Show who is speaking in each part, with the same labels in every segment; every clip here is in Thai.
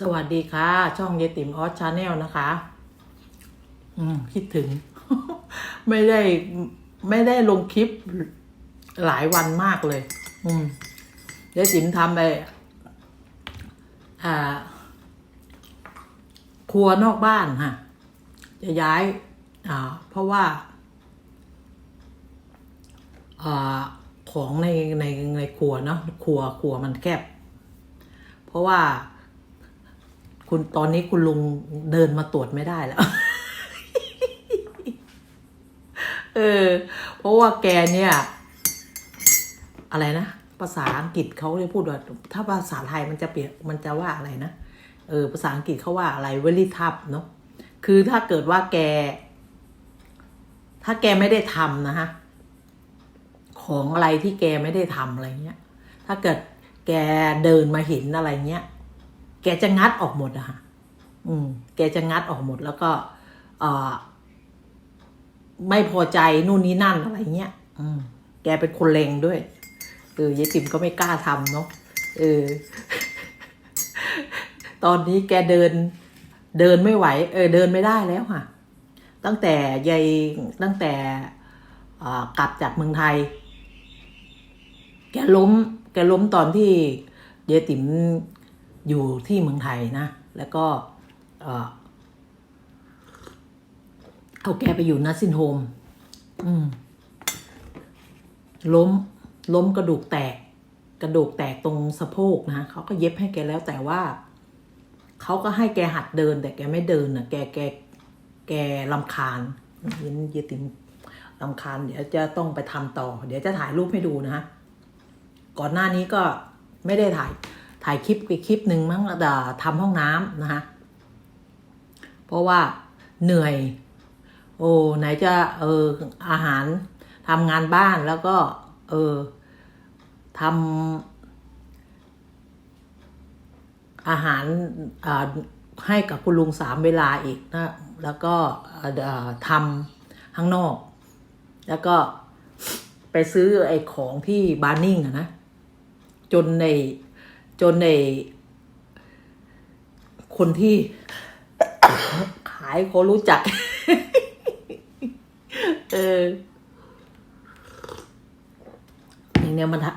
Speaker 1: สวัสดีค่ะ ช่องเยติมออสชาแนลนะคะ อืม คิดถึง ไม่ได้ ไม่ได้ลงคลิปหลายวันมากเลย อืมเยติมทำไปอ่า ครัวนอกบ้านค่ะ จะย้าย อ่า เพราะว่า อ่า ของในในในครัวเนาะครัวครัวมันแคบ เพราะว่า คุณตอนนี้คุณลุงเดินมาตรวจไม่ได้แล้ว เออ เพราะว่าแกเนี่ย อะไรนะ ภาษาอังกฤษเขาเรียกพูดว่า ถ้าภาษาไทยมันจะเปลี่ยนมันจะว่าอะไรนะ เออ ภาษาอังกฤษเขาว่าอะไร very tough เนาะ คือถ้าเกิดว่าแก ถ้าแกไม่ได้ทำนะฮะ ของอะไรที่แกไม่ได้ทำอะไรเงี้ย ถ้าเกิดแกเดินมาเห็นอะไรเงี้ย แกจะงัดออกหมดอะฮะอืม แกจะงัดออกหมดแล้วก็เอ่อไม่พอใจนู่นนี่นั่นอะไรเงี้ย อืม แกเป็นคนเลงด้วย เออยายติ๋มก็ไม่กล้าทำเนาะ เออ ตอนนี้แกเดิน เดินไม่ไหว เออ เดินไม่ได้แล้วค่ะ ตั้งแต่ยายตั้งแต่กลับจากเมืองไทย แกล้ม แกล้มตอนที่ยายติ๋ม อยู่ที่เมืองไทยนะ แล้วก็เอ่อเาแกไปอยู่นัสซินโฮมอืมล้ม ล้มกระดูกแตก กระดูกแตกตรงสะโพกนะเขาก็เย็บให้แกแล้วแต่ว่า เขาก็ให้แกหัดเดิน แต่แกไม่เดินนะแกแกแกลำคาญยินยติมลำคาญเดี๋ยวจะต้องไปทำต่อ เดี๋ยวจะถ่ายรูปให้ดูนะฮะก่อนหน้านี้ก็ไม่ได้ถ่าย ถ่ายคลิปไปคลิปหนึ่งมั้งแต่ทำห้องน้ำนะฮะเพราะว่าเหนื่อย โอ้ไหนจะเอออาหารทำงานบ้านแล้วก็ เออทำอาหารอ่าให้กับคุณลุงสามเวลาอีกนะ แล้วก็เอ่อทำข้างนอก แล้วก็ไปซื้อไอ้ของที่บาร์นิ่งอะนะ จนใน จนในคนที่ขายเขารู้จัก เอออย่างเนี้ยมันทะ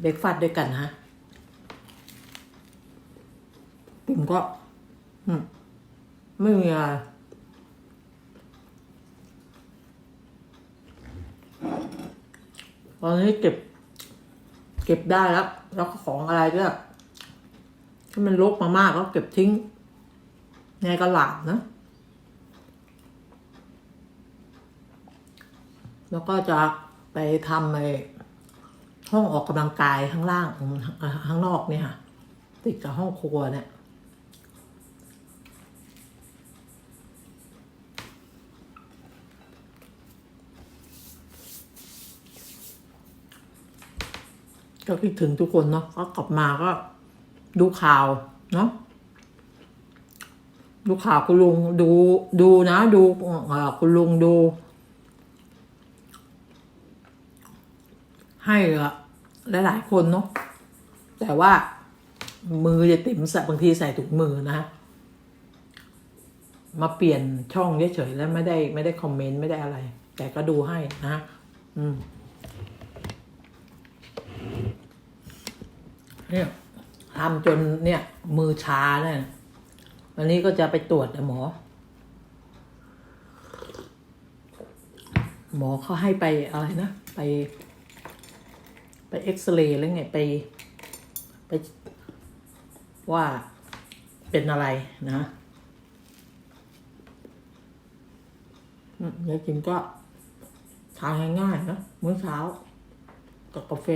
Speaker 1: เบรกฟาดด้วยกันฮะผมก็ไม่มีอะไรตอนนี้เก็บ ก็บได้แล้ว แล้วของอะไรก็ถ้ามันรกมากๆก็เก็บทิ้ง ในกระหลาดนะ แล้วก็จะไปทำในห้องออกกำลังกายข้างล่างข้างนอกเนี่ยค่ะ ติดกับห้องครัวเนี่ย ก็คิดถึงทุกคนเนาะก็กลับมาก็ดูข่าวเนาะดูข่าวคุณลุงดูดูนะ ดูคุณลุงดู ให้ละหลายๆคนเนาะแต่ว่ามือจะติ่มส่บางทีใส่ถุงมือนะ มาเปลี่ยนช่องเฉยๆแล้วไม่ได้ไม่ได้คอมเมนต์ไม่ได้อะไร แต่ก็ดูให้นะฮะอืม เนี่ยทำจนเนี่ยมือชาเนี่ยวันนี้ก็จะไปตรวจนะหมอ หมอเขาให้ไปอะไรนะ ไป ไปเอ็กซเรย์แล้วไงไปไปว่าเป็นอะไรนะอืมยายจิมก็ทานง่ายๆนะมื้อเช้ากับกาแฟ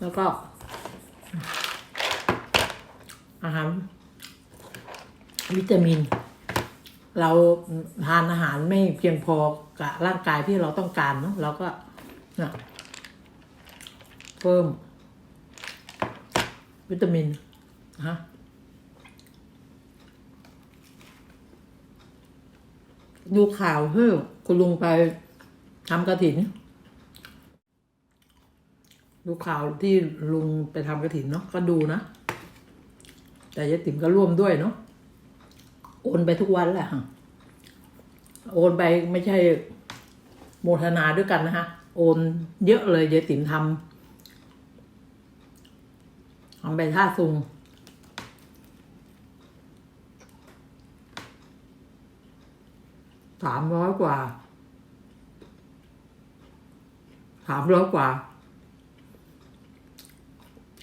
Speaker 1: แล้วก็ อาหาร วิตามิน เราทานอาหารไม่เพียงพอกับร่างกายที่เราต้องการเนาะเราก็เนี่ยเพิ่ม วิตามินฮะดูข่าวเฮ้ยคุณลุงไปทำกระถิน ดูข่าวที่ลุงไปทำกระถินเนาะก็ดูนะ แต่ยายติ๋มก็ร่วมด้วยเนาะโอนไปทุกวันแหละโอนไปไม่ใช่โมทนาด้วยกันนะคะโอนเยอะเลยยายติ๋มทำทำไปท่าซุงสามร้อยกว่าสามร้อยกว่า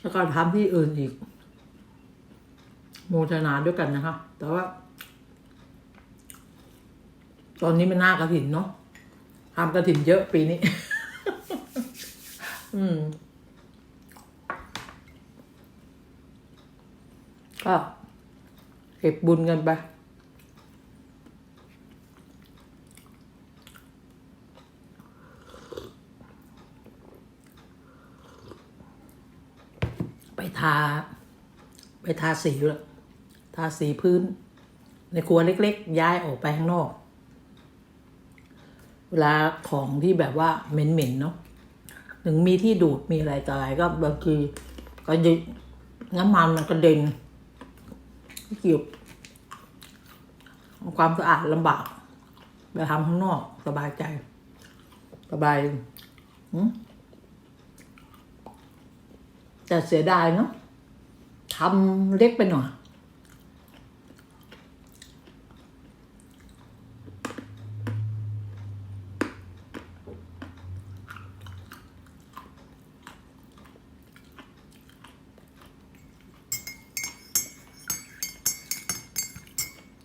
Speaker 1: แล้วก็ทำที่อื่นอีก โมทนาด้วยกันนะคะแต่ว่า ตอนนี้มันหน้ากระถินเนาะทำกระถินเยอะปีนี้ อืมก็เก็บบุญกันไปา ไปทาสีเลยทาสีพื้น ในครัวเล็กๆ ย้ายออกไปข้างนอก เวลาของที่แบบว่าเหม็นๆเนาะถึงมีที่ดูดมีอะไรต่ออะไรก็บางทีก็ยิน้ำมันมันกระเด็นเกี่ยวความสะอาดลำบากไปทำข้างนอกสบายใจ สบายอืม แต่เสียดายเนาะทำเล็กไปหน่อย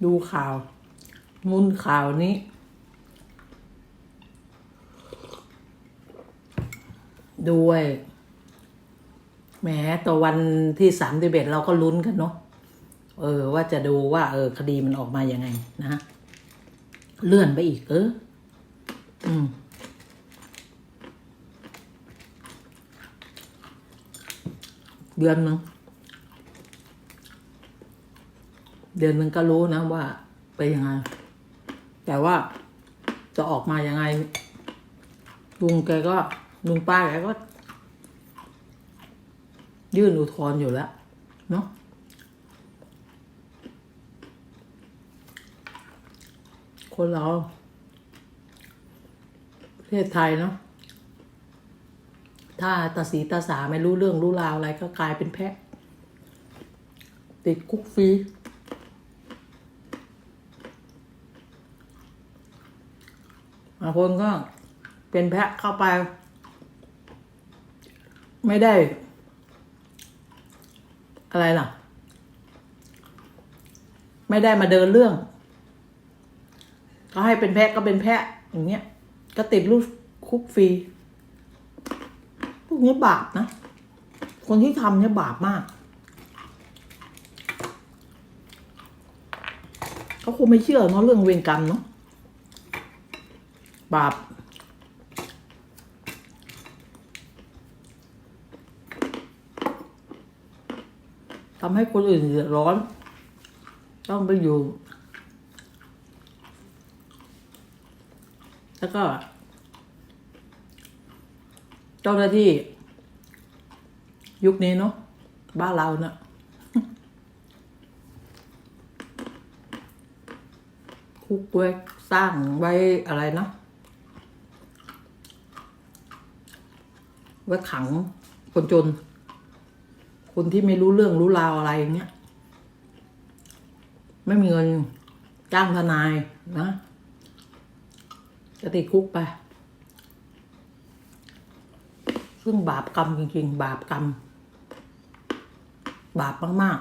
Speaker 1: ดูข่าว มุนข่าวนี้ ด้วย แหมต่อวันที่สามสิบเอ็ดเราก็ลุ้นกันเนาะเออ ว่าจะดูว่า เออ คดีมันออกมายังไงนะฮะเลื่อนไปอีก เออ อืมเดือนหนึ่งเดือนหนึ่งก็รู้นะว่าไปยังไง แต่ว่าจะออกมายังไงลุงแกก็ลุงป้าแกก็ ยื่นอุทธรณ์อยู่แล้วเนาะคนเราประเทศไทยเนาะถ้าตาสีตาสาไม่รู้เรื่องรู้ราวอะไรก็กลายเป็นแพะ ติดคุกฟรีบางคนก็เป็นแพะเข้าไป ไม่ได้ อะไรล่ะ ไม่ได้มาเดินเรื่องก็ให้เป็นแพะก็เป็นแพะอย่างเงี้ย ก็ติดลูกคุกฟรีพวกนี้บาปนะ คนที่ทำเนี่ยบาปมากเขาคงไม่เชื่อเนาะเรื่องเวรกรรมเนาะบาป ทำให้คนอื่นเดือดร้อน ต้องไปอยู่ แล้วก็เจ้าหน้าที่ ยุคนี้เนาะบ้านเราเนะ่ะคุกไว้สร้างไว้อะไรนะไว้ขังคนจน คนที่ไม่รู้เรื่องรู้ราวอะไรอย่างเงี้ย ไม่มีเงินจ้างทนายนะจะติดคุกไป ซึ่งบาปกรรมจริงๆ บาปกรรม บาปมาก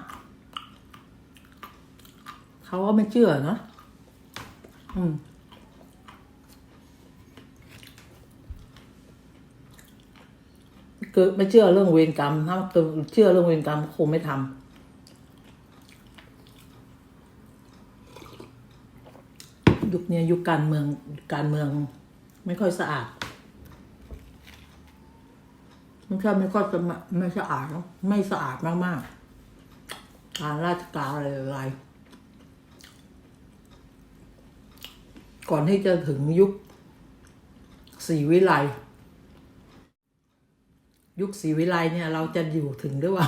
Speaker 1: ๆ เขาก็ไม่เชื่อเนอะอืม เกิดไม่เชื่อเรื่องเวรกรรม ถ้าเกิดเชื่อเรื่องเวรกรรมคงไม่ทำยุคนี้ยุคการเมืองการเมืองไม่ค่อยสะอาดไม่ใช่ไม่ค่อยจะไม่สะอาดไม่สะอาดมากๆ การราชการอะไรอะไรก่อนที่จะถึงยุคสีวิไล ยุคศรีวิไลเนี่ย เราจะอยู่ถึงหรือเปล่า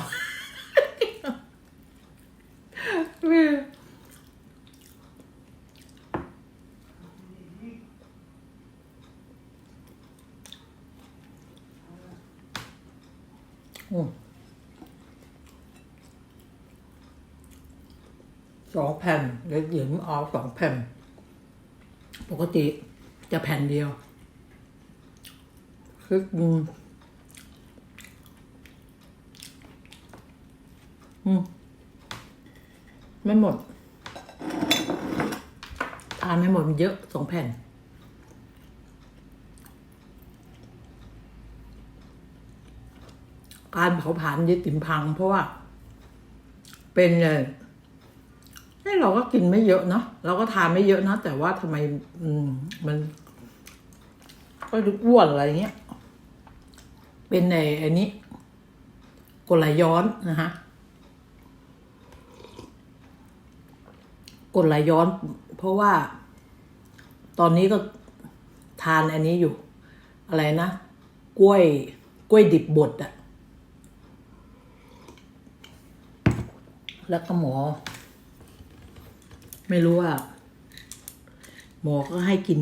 Speaker 1: สองแผ่นเล็กหญิงเอาสองแผ่น ปกติจะแผ่นเดียวคืออืมอืม ไม่หมด ทานไม่หมดมันเยอะสองแผ่น การเผาผลาญยึดติ่มพัง เพราะว่า เป็นเลยนี่เราก็กินไม่เยอะเนาะเราก็ทานไม่เยอะนะ แต่ว่าทำไมมมัน ก็ดูอ้วนอะไรเงี้ย เป็นในอ้นี้กลไหลย้อนนะฮะ กลไหลย้อน เพราะว่า ตอนนี้ก็ทานอันนี้อยู่ อะไรนะ กล้วย กล้วยดิบบดอะแล้วก็หมอ ไม่รู้ว่า หมอก็ให้กิน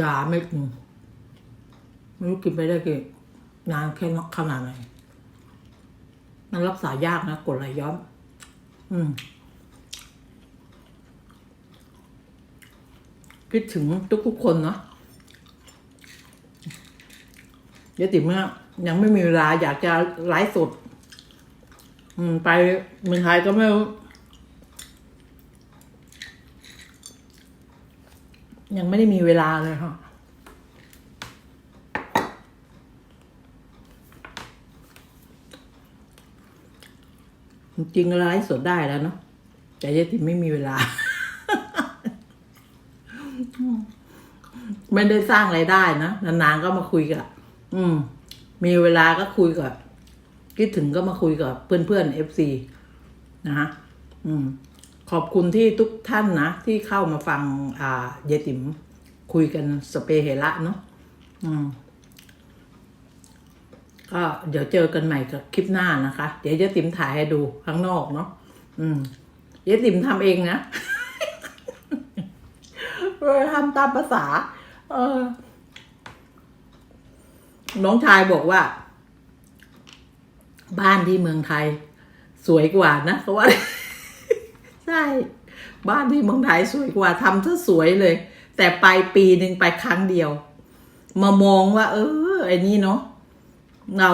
Speaker 1: ยาเม็ดหนึ่งไม่รู้กินไปได้กี่นานแค่ขนาดไหน มันรักษายากนะกดไหลย้อน อืม คิดถึงทุกๆคนเนาะเดี๋ยวติ๋มเนี่ยยังไม่มีเวลาอยากจะไลฟ์สด อืม ไปเมืองไทยก็ไม่ยังไม่ได้มีเวลาเลยค่ะ จริงๆไลฟ์สดได้แล้วเนาะแต่ยายติ๋มไม่มีเวลา ไม่ได้สร้างไรายได้นะนานๆก็มาคุยกับอืม มีเวลาก็คุยกับคิดถึงก็มาคุยกับเพื่อนๆเอฟซีนะฮะอืม ขอบคุณที่ทุกท่านนะ ที่เข้ามาฟัง อ่าเยายติ๋มคุยกันสเปเฮระเนาะอืม ก็เดี๋ยวเจอกันใหม่กับคลิปหน้านะคะ เดี๋ยวเยายติ๋มถ่ายให้ดูข้างนอกเนาะอืมเยายติ๋มทำเองนะเออทำตามภาษา เออ น้องชายบอกว่า บ้านที่เมืองไทย สวยกว่านะเขาว่าใช่ บ้านที่เมืองไทยสวยกว่าทำซะสวยเลย แต่ไปปีหนึ่งไปครั้งเดียว มามองว่า เออไอ้นี่เนาะ เรา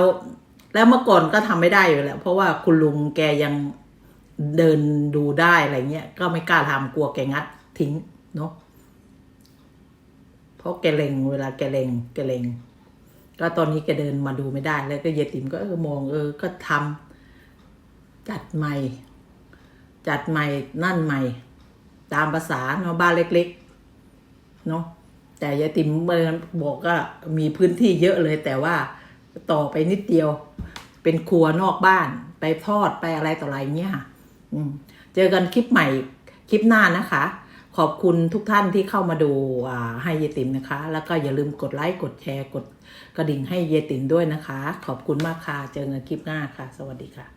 Speaker 1: แล้วเมื่อก่อนก็ทำไม่ได้อยู่แล้ว เพราะว่าคุณลุงแกยังเดินดูได้อะไรเงี้ยก็ไม่กล้าทำกลัวแกงัดทิ้งเนาะเพราะแกเลงเวลาแกเลงแกเลงก็ตอนนี้แกเดินมาดูไม่ได้แล้วก็เยติมก็เออมองเออก็ทำจัดใหม่ จัดใหม่นั่นใหม่ ตามภาษาเนาะบ้านเล็กๆเนาะแต่ยายติ๋มบอกก็มีพื้นที่เยอะเลยแต่ว่า ต่อไปนิดเดียว เป็นครัวนอกบ้าน ไปทอดไปอะไรต่ออะไรเงี้ยค่ะเจอกันคลิปใหม่คลิปหน้านะคะ ขอบคุณทุกท่านที่เข้ามาดูให้เยติมนะคะ แล้วก็อย่าลืมกดไลค์กดแชร์กดกระดิ่งให้เยติมด้วยนะคะ ขอบคุณมากค่ะ เจอกันคลิปหน้าค่ะ สวัสดีค่ะ